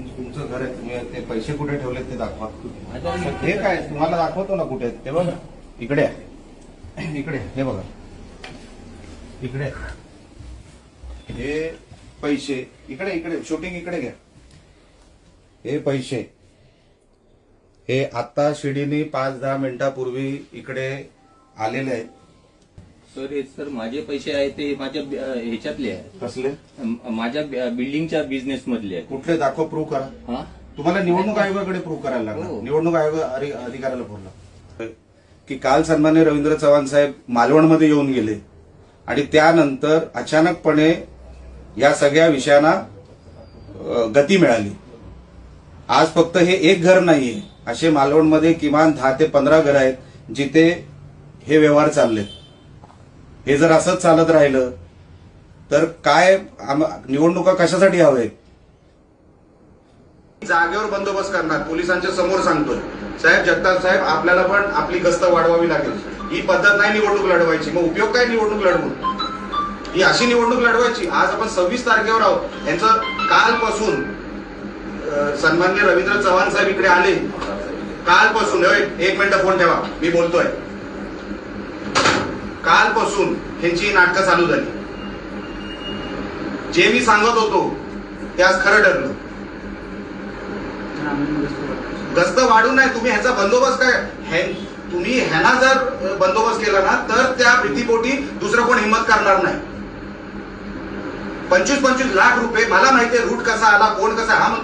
तुमचं घर आहे तुम्ही ते पैसे कुठे ठेवले ते दाखवा. हे काय तुम्हाला दाखवतो ना कुठे ते बघा. इकडे. इकडे हे बघा. इकडे. हे पैसे. इकडे इकडे. शूटिंग इकडे घ्या. हे पैसे. हे आता शिडीने पाच दहा मिनिटापूर्वी इकडे आलेले आहेत. सर हे सर माझे पैसे आहेत ते माझ्या ह्याच्यातले आहे. कसले? माझ्या बिल्डिंगच्या बिझनेस मधले आहे कुठले दाखव प्रूव्ह करा. हा? तुम्हाला निवडणूक आयोगाकडे प्रूव्ह करायला लागणार. हो. निवडणूक आयोग अधि- अधिकाऱ्याला बोलला की काल सन्मान्य रवींद्र चव्हाण साहेब मालवणमध्ये येऊन गेले. आणि त्यानंतर अचानकपणे या सगळ्या विषयांना गती मिळाली. आज फक्त हे एक घर नाहीये. असे मालवणमध्ये किमान दहा ते पंधरा घर आहेत जिथे हे व्यवहार चाललेत. हे जर असंच चालत राहिलं तर काय निवडणुका कशासाठी हवे जागेवर बंदोबस्त करणार पोलिसांच्या समोर सांगतोय. साहेब जगताप साहेब आपल्याला पण आपली गस्त वाढवावी लागेल. ही पद्धत नाही निवडणूक लढवायची मग उपयोग काय निवडणूक लढवून? ही अशी निवडणूक लढवायची आज आपण सव्वीस तारखेवर आहोत. यांचं कालपासून सन्मान्य रवींद्र चव्हाण साहेब इकडे आले. कालपासून होय, एक मिनिट फोन ठेवा मी बोलतोय. कालपासून ह्यांची नाटकं चालू झाली. जे मी सांगत होतो ते आज खरं ठरलं. गस्त वाढू नाही तुम्ही ह्याचा बंदोबस्त काय? हे- तुम्ही ह्याना जर बंदोबस्त केला ना तर त्या भीतीपोटी दुसरं कोण हिंमत करणार नाही. पंचवीस पंचवीस लाख रुपये मला माहितीये रूट कसा आला कोण कसा हा